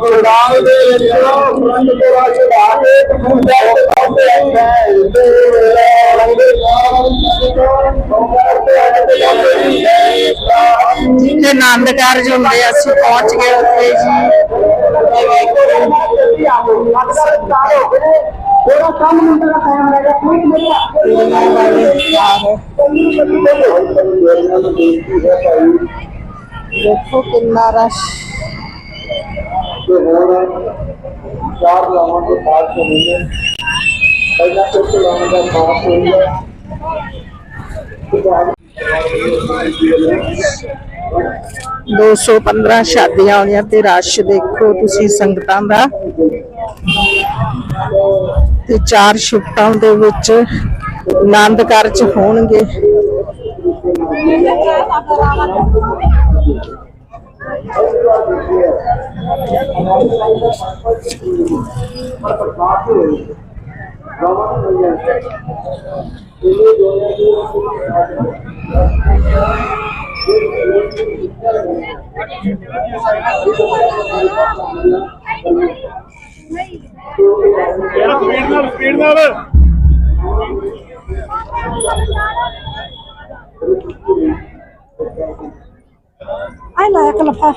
ਨਾਲ ਦੇ ਵਿੱਚ ਰੰਗ ਤੋੜਾ ਚੜਾ ਕੇ ਪੂਜਾ ਦੇ ਆਉਂਦੇ ਹੈ ਦੇ ਰੰਗ ਜਿੱਥੇ ਆਨੰਦ ਕਾਰਜ ਹੁੰਦੇ ਆ, ਅਸੀਂ ਪਹੁੰਚ ਗਏ ਉੱਥੇ ਜੀ ਇਹ ਵੇਖੋ ਥੋੜਾ ਕੰਮ ਮੁੰਡੇ ਦਾ ਟਾਈਮ ਰਹਿ ਗਿਆ ਕੋਈ ਮੇਰੀ ਦੇਖੋ ਕਿੰਨਾ ਰਸ਼ ਚਾਰ ਲਾਵਾਂ ਦੇ ਬਾਅਦ ਚੱਲੇਗੇ ਪਹਿਲਾਂ ਕੁਝ ਲਾਵਾਂ ਦਾ ਸਾਫ਼ ਹੋਊਗਾ ਤੇ ਬਾਅਦ 215 ਸ਼ਾਦੀਆਂ ਹੋਣੀਆਂ ਤੇ ਰਸ਼ ਦੇਖੋ ਤੁਸੀਂ ਸੰਗਤਾਂ ਦਾ। ਤੇ ਚਾਰ ਸ਼ਿਫਟਾਂ ਦੇ ਵਿੱਚ ਆਨੰਦ ਕਾਰਜ ਹੋਣਗੇ। ਸਪੀਡ ਨਾਲ ਸਪੀਡ ਨਾਲ ਆ ਲੈ ਇੱਕ ਲਫਾ।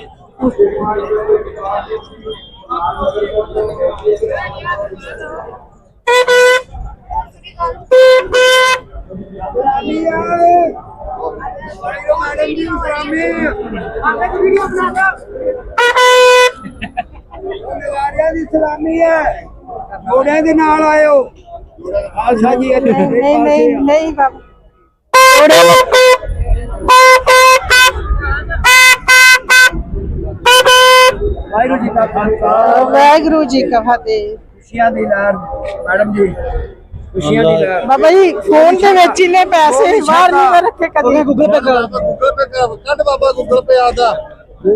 ਨਜ਼ਾਰਿਆਂ ਦੀ ਸਲਾਮੀ ਹੈ ਮੋੜਿਆਂ ਦੇ ਨਾਲ ਆਇਓ ਖਾਲਸਾ ਜੀ ਨਹੀਂ ਨਹੀਂ ਨਹੀਂ ਬਾਬਾ। ਵਾਹਿਗੁਰੂ ਜੀ ਕਾ ਖਾਲਸਾ ਵਾਹਿਗੁਰੂ ਜੀ ਕਾ ਫਤਿਹ ਖੁਸ਼ੀਆਂ ਦੀ ਲਹਿਰ ਮੈਡਮ ਜੀ ਖੁਸ਼ੀਆਂ ਦੀ ਲਹਿਰ ਬਾਬਾ ਜੀ ਫੋਨ ਦੇ ਵਿੱਚ ਹੀ ਨੇ ਪੈਸੇ ਬਾਹਰ ਨਹੀਂ ਮੈਂ ਰੱਖੇ ਕਦੀ ਗੂਗਲ ਪੇ ਕਰ ਗੂਗਲ ਪੇ ਕੱਢ ਬਾਬਾ ਗੂਗਲ ਪੇ ਆਦਾ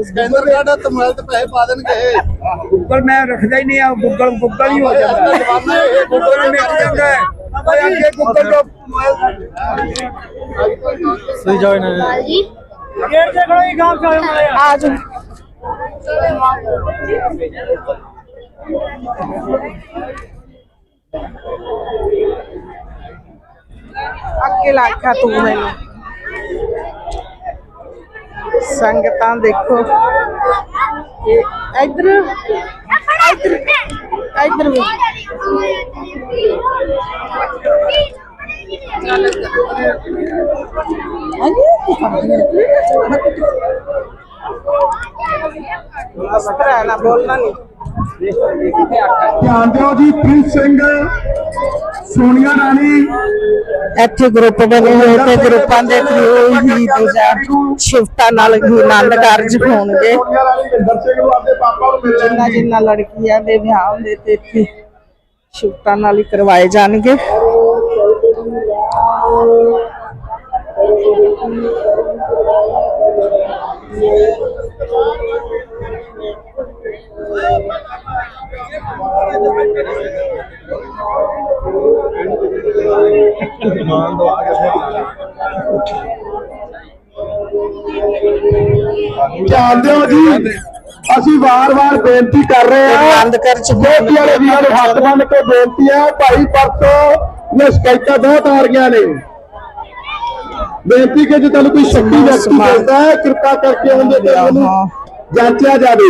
ਸਕੈਨਰ ਕੱਢ ਤੇ ਮੋਬਾਈਲ ਤੇ ਪੈਸੇ ਪਾ ਦੇਣਗੇ ਇਹ ਗੂਗਲ ਮੈਂ ਰੱਖਦਾ ਹੀ ਨਹੀਂ ਆ ਗੂਗਲ ਗੂਗਲ ਹੀ ਹੋ ਜਾਂਦਾ ਹੈ ਜਮਾਨਾ ਇਹ ਗੂਗਲ ਹੀ ਮਿਲ ਜਾਂਦਾ ਹੈ ਓਏ ਅੱਗੇ ਗੂਗਲ ਤੋਂ ਮੋਬਾਈਲ ਸਹੀ ਜਾਏ ਨਾ ਗੇਟ ਤੇ ਖੜੋ ਹੀ ਕੰਮ ਚਾਹੋ ਮਾਰਿਆ ਆ ਜਾਓ अकेला खातू मैं संगत देखो इधर इधर इधर भी ਨਾ ਬੋਲਣਾ ਨਹੀਂ ਧਿਆਨ ਦਿਓ ਜੀ ਪ੍ਰਿੰਸ ਸਿੰਘ ਸੋਨੀਆ ਰਾਣੀ। ਇੱਥੇ ਗਰੁੱਪ ਬਣੇ ਹੋਏ ਤੇ ਗਰੁੱਪਾਂ ਦੇ ਥਰੂ ਹੀ ਦੂਜਾ ਸ਼ਿਫਟਾਂ ਨਾਲ ਹੀ ਆਨੰਦ ਕਾਰਜ ਹੋਣਗੇ। ਸੋਨੀਆ ਰਾਣੀ ਵਿੰਦਰ ਸਿੰਘ ਨੂੰ ਆਪਣੇ ਪਾਪਾ ਨੂੰ ਮਿਲਣ। ਜਿੰਨਾ ਜਿੰਨਾ ਲੜਕੀਆਂ ਦੇ ਵਿਆਹ ਹੁੰਦੇ ਤੇ ਇੱਥੇ ਸ਼ਿਫਟਾਂ ਨਾਲ ਹੀ ਕਰਵਾਏ ਜਾਣਗੇ। ਧਿਆਨ ਦਿਓ ਜੀ? ਅਸੀਂ ਵਾਰ-ਵਾਰ ਬੇਨਤੀ ਕਰ ਰਹੇ ਹਾਂ। ਆਨੰਦ ਕਾਰਜ ਮੋਦੀ ਵਾਲੇ ਵੀਰਾਂ ਹੱਥ ਬੰਨ ਕੇ ਬੇਨਤੀ ਹੈ ਭਾਈ ਪਰਸੋਂ ਨੇ ਸ਼ਿਕਾਇਤਾਂ ਬਹੁਤ ਆ ਰਹੀਆਂ ਨੇ। ਬੇਨਤੀ ਕਿ ਜੇ ਤੁਹਾਨੂੰ ਕੋਈ ਸ਼ੱਕੀ ਵਿਅਕਤੀ ਮਿਲਦਾ ਹੈ ਕਿਰਪਾ ਕਰਕੇ ਉਹਦੇ ਤੇ ਉਹਨੂੰ ਜਾਂਚਿਆ ਜਾਵੇ।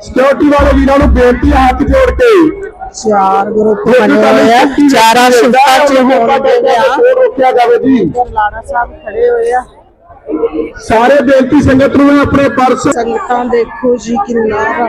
ਸਿਕਿਉਰਿਟੀ ਵਾਲੇ ਵੀਰਾਂ ਨੂੰ ਬੇਨਤੀ ਹੱਥ ਜੋੜ ਕੇ। ਚਾਰ ਗਰੁੱਪ ਬਣੇ ਹੋਏ ਆ ਚਾਰਾਂ ਸ਼ਿਫਟਾਂ 'ਚ ਹੋਣਗੇ ਵਿਆਹ ਰੋਕਿਆ ਜਾਵੇ ਜੀ। ਲਾੜਾ ਸਾਹਿਬ ਖੜੇ ਹੋਏ ਆ। ਸਾਰੇ ਬੇਨਤੀ ਸੰਗਤ ਨੂੰ ਆਪਣੇ ਪਰਸ ਸੰਗਤਾਂ ਦੇਖੋ ਜੀ ਕਿੰਨਾ ਵਾ।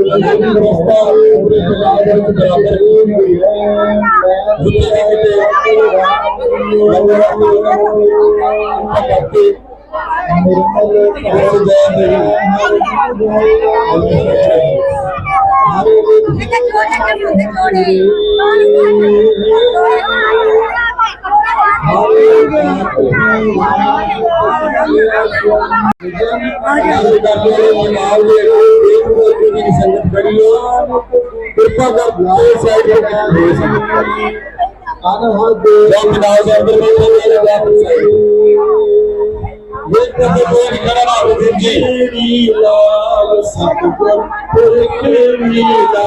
এটা কি ওটা কি ওটা কি ਕਿਰਪਾ ਕਰਕੇ ਉਹ ਸੁੰਦਰ ਨਾਮ ਨੂੰ ਮਨਾਵਾਂਗੇ ਵਿਵਸਥਾ ਤੁਹਾਨੂੰ ਮਿਲਦੀ ਹੈ ਔਰ ਲੰਗਰ ਪੂਰੇ ਛਕਾਇਆ ਜਾਏ ਹਰੀ ਰਾਮ ਜੀਓ ਜੈ ਜੈ ਰਾਮ ਕਿਰਪਾ ਕਰਕੇ ਸਾਈਡ ਤੇ ਆਦਰ ਹੱਥ ਦੇ ਜਾਂ ਬਿਨਾਲ ਦੇ ਅੰਦਰ ਬੈਠੇ ਮੇਰੇ ਬਾਪ ਇਹ ਕਦੇ ਕੋਈ ਨਹੀਂ ਖੜਾ ਨਾ ਹੋਵੇ ਜੀ ਤੇਰੀ ਲਾਲ ਸਤਿਗੁਰ ਪੁਰ ਕੇ ਨੀਲਾ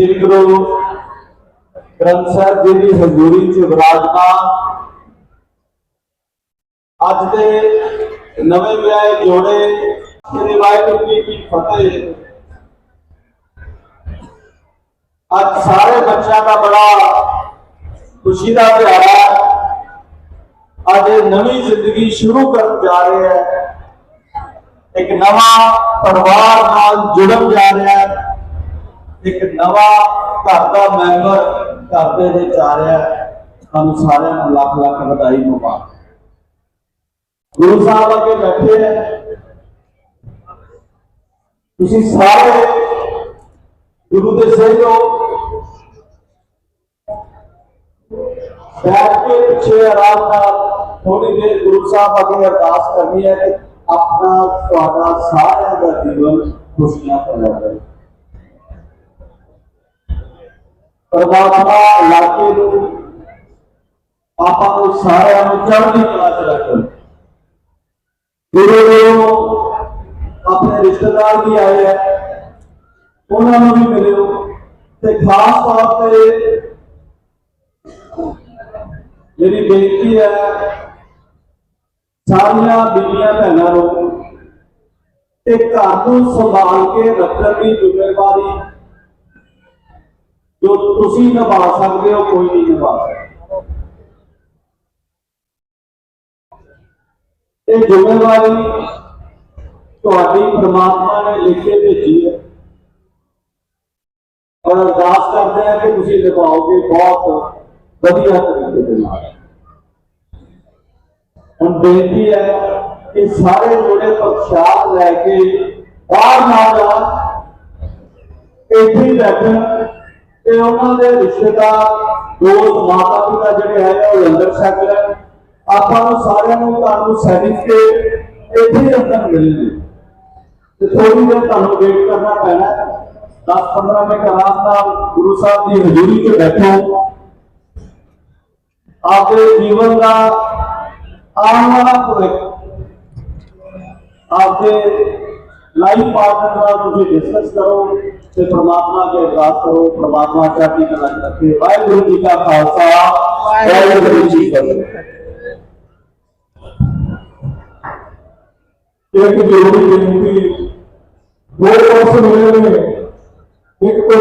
ਸ੍ਰੀ ਗੁਰੂ ਗ੍ਰੰਥ ਸਾਹਿਬ ਜੀ ਦੀ ਹਜ਼ੂਰੀ 'ਚ ਵਿਰਾਜਮਾਨ। ਅੱਜ ਦੇ ਨਵੇਂ ਵਿਆਹੇ ਜੋੜੇ ਸ੍ਰੀ ਵਾਹਿਗੁਰੂ ਜੀ ਕੀ ਫਤਿਹ। ਅੱਜ ਸਾਰੇ ਬੱਚਿਆਂ ਦਾ ਬੜਾ ਖੁਸ਼ੀ ਦਾ ਤਿਉਹਾਰ ਹੈ। ਅੱਜ ਇਹ ਨਵੀਂ ਜ਼ਿੰਦਗੀ ਸ਼ੁਰੂ ਕਰਨ ਜਾ ਰਹੇ ਹੈ। ਇੱਕ ਨਵਾਂ ਪਰਿਵਾਰ ਨਾਲ ਜੁੜਨ ਜਾ ਰਿਹਾ ਹੈ। ਇੱਕ ਨਵਾਂ ਘਰ ਦਾ ਮੈਂਬਰ ਘਰ ਦੇ ਵਿੱਚ ਆ ਰਿਹਾ ਹੈ ਸਾਨੂੰ ਸਾਰਿਆਂ ਨੂੰ ਲੱਖ ਲੱਖ ਵਧਾਈ ਮੁਬਾਰਕ ਗੁਰੂ ਸਾਹਿਬ ਅੱਗੇ ਬੈਠੇ ਹੈ ਤੁਸੀਂ ਸਾਰੇ ਗੁਰੂ ਦੇ ਸੇਵੋ ਬੈਠ ਕੇ ਪਿੱਛੇ ਆਰਾਮ ਨਾਲ ਥੋੜੀ ਦੇਰ ਗੁਰੂ ਸਾਹਿਬ ਅੱਗੇ ਅਰਦਾਸ ਕਰਨੀ ਹੈ ਕਿ ਆਪਣਾ ਤੁਹਾਡਾ ਸਾਰਿਆਂ ਦਾ ਜੀਵਨ ਖੁਸ਼ੀਆਂ ਪਰਮਾਤਮਾ ਇਲਾਕੇ ਨੂੰ ਆਪਾਂ ਨੂੰ ਸਾਰਿਆਂ ਨੂੰ ਚੜ੍ਹਦੀ ਕਲਾ ਚ ਰੱਖਣ। ਗੁਰੂ ਨੂੰ ਆਪਣੇ ਰਿਸ਼ਤੇਦਾਰ ਵੀ ਆਏ ਹੈ ਉਹਨਾਂ ਨੂੰ ਵੀ ਮਿਲਿਓ। ਤੇ ਖਾਸ ਤੌਰ ਤੇ ਮੇਰੀ ਬੇਨਤੀ ਹੈ, ਸਾਰੀਆਂ ਬੀਬੀਆਂ ਭੈਣਾਂ ਨੂੰ, ਤੇ ਘਰ ਨੂੰ ਸੰਭਾਲ ਕੇ ਰੱਖਣ ਦੀ ਜ਼ਿੰਮੇਵਾਰੀ ਜੋ ਤੁਸੀਂ ਨਿਭਾ ਸਕਦੇ ਹੋ ਕੋਈ ਨਹੀਂ ਨਿਭਾ ਸਕਦਾ ਇਹ ਜ਼ਿੰਮੇਵਾਰੀ ਤੁਹਾਡੀ ਪ੍ਰਮਾਤਮਾ ਨੇ ਲਿਖ ਕੇ ਭੇਜੀ ਹੈ ਔਰ ਅਰਦਾਸ ਕਰਦੇ ਹਾਂ ਕਿ ਤੁਸੀਂ ਨਿਭਾਓਗੇ ਬਹੁਤ ਵਧੀਆ ਤਰੀਕੇ ਦੇ ਨਾਲ ਹੁਣ ਬੇਨਤੀ ਹੈ ਕਿ ਸਾਰੇ ਜੋੜੇ ਪ੍ਰਸ਼ਾਦ ਲੈ ਕੇ ਬਾਹਰ ਨਾ ਜਾਣ ਇੱਥੇ ਹੀ ਬੈਠਣ ਤੇ ਉਹਨਾਂ ਦੇ ਰਿਸ਼ਤੇਦਾਰ ਦੋਸਤ ਮਾਤਾ ਪਿਤਾ ਜਿਹੜੇ ਹੈ ਉਹ ਲੰਗਰ ਛਕ ਲੈਣ ਆਪਾਂ ਨੂੰ ਸਾਰਿਆਂ ਨੂੰ ਤੁਹਾਨੂੰ ਸਰਟੀਫਿਕੇਟ ਇੱਥੇ ਅੰਦਰ ਮਿਲਣਗੇ ਤੇ ਥੋੜੀ ਦੇਰ ਤੁਹਾਨੂੰ ਵੇਟ ਕਰਨਾ ਪੈਣਾ 10-15 ਮਿੰਟ ਆਰਾਮ ਨਾਲ ਗੁਰੂ ਸਾਹਿਬ ਦੀ ਹਜ਼ੂਰੀ 'ਚ ਬੈਠੋ। ਆਪਦੇ ਜੀਵਨ ਦਾ ਆਉਣ ਵਾਲਾ ਭਵਿੱਖ, ਆਪਦੇ ਲਾਈਫ ਪਾਰਟਨਰ ਨਾਲ ਤੁਸੀਂ ਡਿਸਕਸ ਕਰੋ। से परमात्मा के अरदास करो परमात्मा से अपनी कला रखे। वाहगुरु जी का खालसा। वाहगुरु जी की एक ज़रूरी विनती दो पक्ष मिले एक को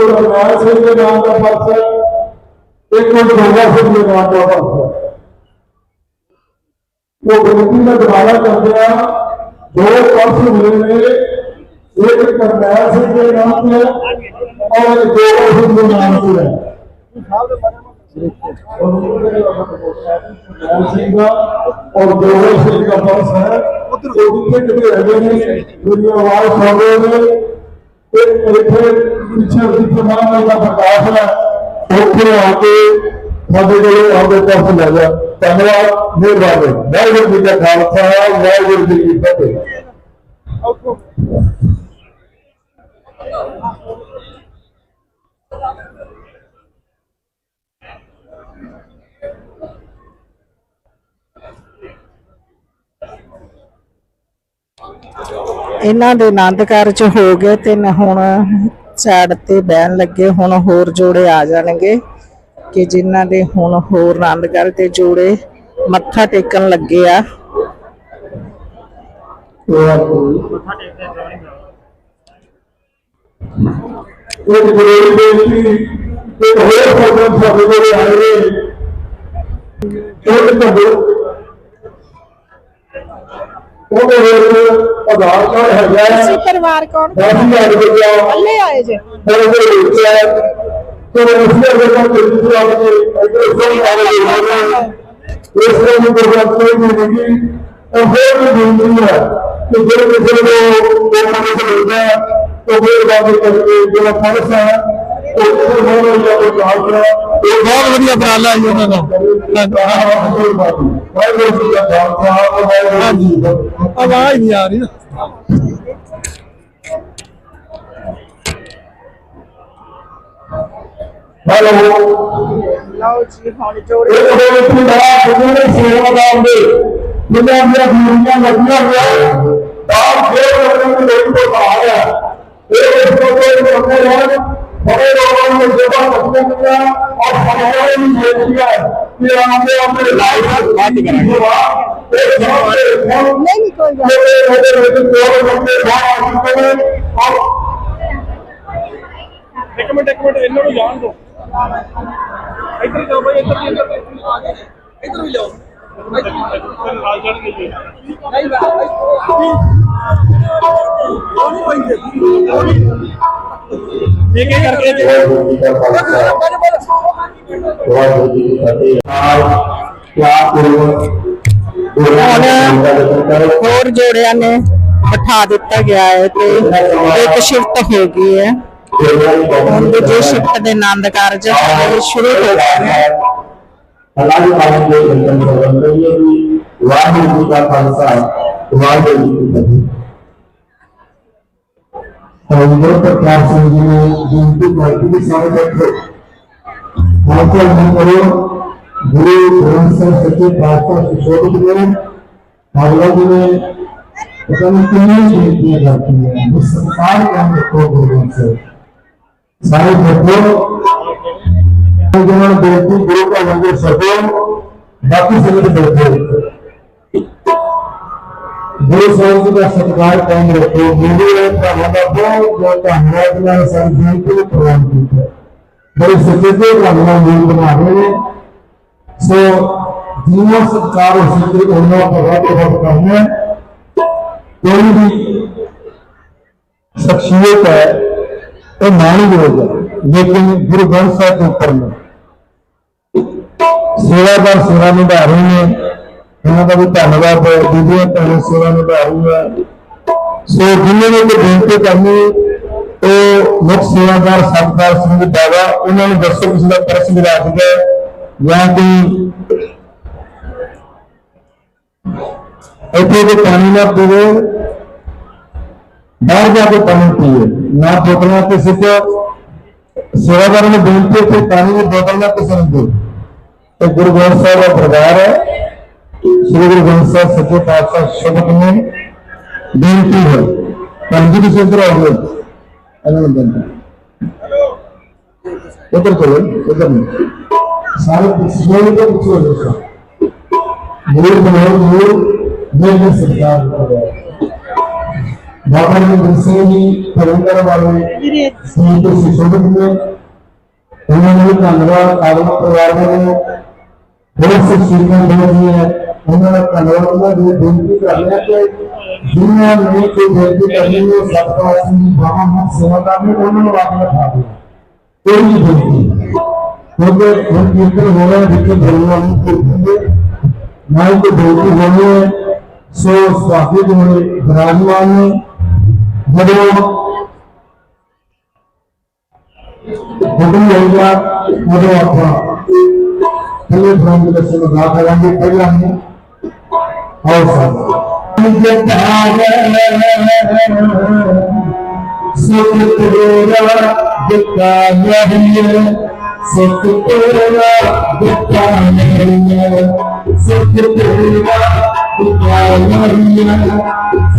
सिंह के नाम का पक्ष है, एक को जोगा सिंह के नाम का पक्ष है। वो विनती का दो पक्ष मिले ਨੇ ਇੱਕ ਕਰਨੈਲ ਸਿੰਘ ਦੇ ਨਾਮ ਤੇ ਹੈ ਔਰ ਇੱਕ ਗੋਗਾ ਸਿੰਘ ਦੇ ਨਾਮ ਤੇ ਹੈ। ਜਰਨੈਲ ਸਿੰਘ ਦਾ ਔਰ ਜੋਗਰ ਸਿੰਘ ਦਾ ਫਰਜ਼ ਹੈ। ਉਹ ਜਿੱਥੇ ਕਿਤੇ ਹੈਗੇ ਨੇ ਮੇਰੀ ਆਵਾਜ਼ ਸੁਣ ਰਹੇ ਨੇ। ਇੱਥੇ ਪਿੱਛੇ ਜਿੱਥੇ ਮਾਂ ਦਾ ਪ੍ਰਕਾਸ਼ ਹੈ। ਉੱਥੇ ਆ ਕੇ ਸਾਡੇ ਕੋਲ ਆਉਂਦੇ ਪਾਸ ਲੈ ਜਾ ਧੰਨਵਾਦ, ਮਿਹਰਬਾਨੀ। ਵਾਹਿਗੁਰੂ ਜੀ ਕਾ ਖਾਲਸਾ, ਵਾਹਿਗੁਰੂ ਜੀ ਕੀ ਫਤਿਹ। ਇਹਨਾਂ ਦੇ ਆਨੰਦ ਕਾਰਜ ਹੋ ਗਏ ਤੇ ਹੁਣ ਸਾਈਡ ਤੇ ਬਹਿਣ ਲੱਗੇ, ਹੁਣ ਹੋਰ ਜੋੜੇ ਆ ਜਾਣਗੇ ਕਿ ਜਿਨ੍ਹਾਂ ਦੇ ਹੁਣ ਹੋਰ ਆਨੰਦ ਕਾਰਜ ਤੇ ਜੋੜੇ ਮੱਥਾ ਟੇਕਣ ਲੱਗੇ ਆ। ਇੱਕ ਗੁਰੂ ਬੇਨਤੀ ਤੇ ਹੋਰ ਪ੍ਰੋਗਰਾਮ ਸਾਡੇ ਕੋਲ ਆਏ ਨੇ ਇੱਕ ਤਾਂ ਉਹਦੇ ਵਿੱਚ ਆਧਾਰ ਕਾਰਡ ਹੈਗਾ ਹੈ ਪਰਿਵਾਰ ਕੌਣ 10000 ਰੁਪਇਆ ਕੱਲੇ ਆਏ ਜੇ ਪਰ ਉਹਦੇ ਵਿੱਚ ਹੈ ਤੇ ਉਸੇ ਦੇ ਕੋਲ ਕਿੰਨੀ ਆਪ ਦੇ ਐਡਰੈਸ ਨੂੰ ਆ ਹੈ ਇਸ ਨੂੰ ਪ੍ਰੋਗਰਾਮ ਕੋਈ ਨਹੀਂ ਹੈਗੀ ਉਹ ਹੋਰ ਵੀ ਬੇਨਤੀ ਹੈ ਕਿ ਜੇ ਕਿਸੇ ਨੂੰ ਕੋਈ ਮਦਦ ਮਿਲਦਾ ਹੈ ਤਾਂ ਫਿਰ ਬਾਅਦ ਕਰਕੇ ਜਿਹੜਾ ਫਰਜ਼ ਹੈ ਉਹ ਹੋਰ ਹੋ ਜਾ ਕੇ ਕਾਲ ਇਹ ਬਹੁਤ ਵਧੀਆ ਉਪਰਾਲਾ ਹੈ ਜੀ ਉਹਨਾਂ ਦਾ ਵਾਹਿਗੁਰੂ ਜੀ ਕਾ ਖਾਲਸਾ ਵਾਹਿਗੁਰੂ ਜੀ ਕੀ ਫਤਿਹ ਆਵਾਜ਼ ਨਹੀਂ ਆ ਰਹੀ ਨਾ ਹੈਲੋ ਲਓ ਜੀ ਹੁਣ ਜੋੜੇ ਇਹ ਬੇਨਤੀ ਦਾ ਜਿਹੜੇ ਸੇਵਾਦਾਰ ਦੇ ਜਿਨ੍ਹਾਂ ਦੀਆਂ ਡਿਊਟੀਆਂ ਲੱਗੀਆਂ ਹੋਈਆਂ ਤਾਂ ਫੇਰ ਉਹਨਾਂ ਨੂੰ ਲੋਕ ਤੋਂ ਬਾਹਰ ਹੈ ਇਹ ਇਸ एक भगवान ने सेवा सबको किया और हमारे भी ये किया कि हमने अपने लाइफ में बात करा एक जवाब से नहीं कोई बात मेरे मेरे दोनों बंदे बाहर आ चुके हैं और एक मिनट एक मिनट इन्होंने जान दो। इधर जाओ भाई, इधर इधर आगे इधर भी जाओ। ਵੀ ਇੱਕ ਇੱਕ ਕਰਕੇ ਵਾਹਿਗੁਰੂ ਜੀ ਕਾ ਖਾਲਸਾ ਵਾਹਿਗੁਰੂ ਜੀ ਕੀ ਫਤਿਹ ਨਾਲ ਕਿਆ ਹੋਰ ਜੋੜਿਆਂ ਨੇ ਬਿਠਾ ਦਿੱਤਾ ਗਿਆ ਹੈ ਤੇ ਇੱਕ ਸ਼ਿਫਟ ਹੋ ਗਈ ਹੈ। ਹੁਣ ਦੂਜੀ ਸ਼ਿਫਟ ਦੇ ਆਨੰਦ ਕਾਰਜ ਸ਼ੁਰੂ ਹੋ ਗਏ ਨੇ। అలాగే పాటించే వెంకటేది వాహిగా కాల్స వాహిది तो इधर प्रकार से जो जिनकी गलती की समझ रखो ऐसा नहीं करो। गुरु ग्रंथ सर सत्य प्रार्थना किशोर जी ने अगला जी ने पता नहीं कितनी चीज़ें करती है। संसार के अंदर को गुरु से सारे भक्तों ਜਿਹਨਾਂ ਨੂੰ ਬੇਨਤੀ ਗੁਰੂ ਦਾ ਲੰਗਰ ਛਕੋ ਬਾਕੀ ਸੰਗਤ ਬੈਠੋ ਗੁਰੂ ਸਾਹਿਬ ਜੀ ਦਾ ਸਤਿਕਾਰ ਕਾਇਮ ਰੱਖੋ ਮੇਰੇ ਭਰਾਵਾਂ ਦਾ ਬਹੁਤ ਬਹੁਤ ਧੰਨਵਾਦ ਨਾਲ ਸਾਡੀ ਨੂੰ ਪ੍ਰਵਾਨ ਕੀਤਾ। ਬੜੇ ਸੱਚੇ ਤੇ ਧੰਨਵਾਦ ਮੂਲ ਬਣਾ ਰਹੇ ਨੇ। ਸੋ ਜਿੰਨਾ ਸਤਿਕਾਰ ਹੋ ਸਕੇ ਉਹਨਾਂ ਦਾ ਵੱਧ ਤੋਂ ਕਰਨਾ ਹੈ। ਕੋਈ ਵੀ ਸ਼ਖਸੀਅਤ ਹੈ ਇਹ ਮਾਣਯੋਗ ਹੈ ਲੇਕਿਨ ਗੁਰੂ ਗ੍ਰੰਥ ਸਾਹਿਬ ਦੇ ਉੱਪਰ ਨਹੀਂ ਸੇਵਾਦਾਰ ਸੇਵਾ ਨਿਭਾ ਰਹੇ ਨੇ ਇਹਨਾਂ ਦਾ ਵੀ ਧੰਨਵਾਦ ਹੈ ਬੀਬੀਆਂ ਭੈਣਾਂ ਸੇਵਾ ਨਿਭਾ ਰਹੀਆਂ ਸੋ ਜਿਨ੍ਹਾਂ ਨੇ ਕੋਈ ਬੇਨਤੀ ਕਰਨੀ ਉਹ ਮੁੱਖ ਸੇਵਾਦਾਰ ਸਰਦਾਰ ਸਿੰਘ ਬਾਵਾ ਉਹਨਾਂ ਨੂੰ ਦੱਸੋ ਕਿਸੇ ਦਾ ਪਰਸ ਮਿਲਾ ਕੇ ਜਾਂ ਕੋਈ ਇੱਥੇ ਕੋਈ ਪਾਣੀ ਨਾ ਪੀਵੇ ਬਾਹਰ ਜਾ ਕੇ ਪਾਣੀ ਪੀਏ ਨਾ ਬੋਤਲਾਂ ਤੇ ਸਿੱਧਾ सेवादारों बेनती है पानी में बदलना पसंद थे तो गुरु ग्रंथ साहब का प्रकार है। श्री गुरु ग्रंथ साहब सच्चे पातशाह शब्द में बेनती है। पंजी भी सोच अभिनंदन। उधर चलो उधर नहीं। सारे पिछले को कुछ हो जाता मूल मूल मूल में सरकार బాబాజీ దర్శనని తెలంగాణ వారు స్నేహితులు శిశోభిజ్ఞ उन्होंने धनबाद आगम परिवार ने बहुत सी चीज़ें भेजी है उन्होंने धनबाद में भी बेनती करनी है कि दुनिया में कोई बेनती करनी है सत्तावासी बाबा हम सेवा करनी उन्होंने वापस उठा दिया कोई नहीं क्योंकि हम कीर्तन हो रहे हैं जितने धर्म वाली कीर्तन है ना ही कोई बेनती होनी है सो स्वागत हुए है ਜਦੋਂ ਬੁੱਢੀ ਹੋਇਆ ਉਦੋਂ ਆਪਾਂ ਪਹਿਲੇ ਫਰੰਗ ਦੇ ਸੁਣ ਗਾ ਕਰਾਂਗੇ ਪਹਿਲਾਂ ਹੀ और सुख तेरा दिखा नहीं सुख तेरा दिखा नहीं सुख तेरा दिखा नहीं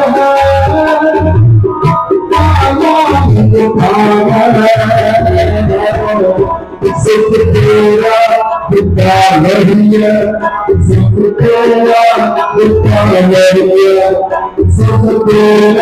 Hallelujah. It's a good It's a good It's a good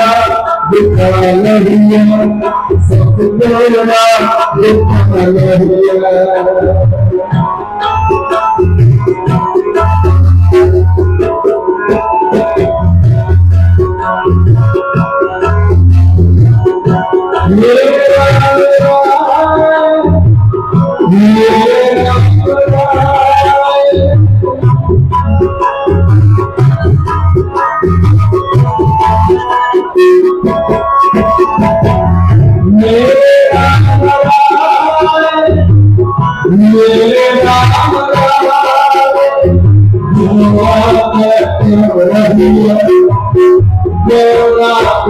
Yeah.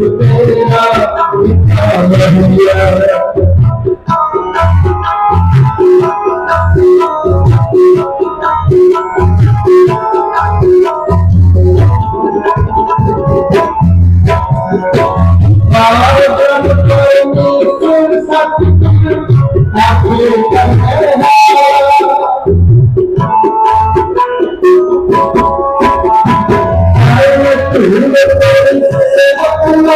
I'm gonna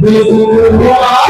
This is the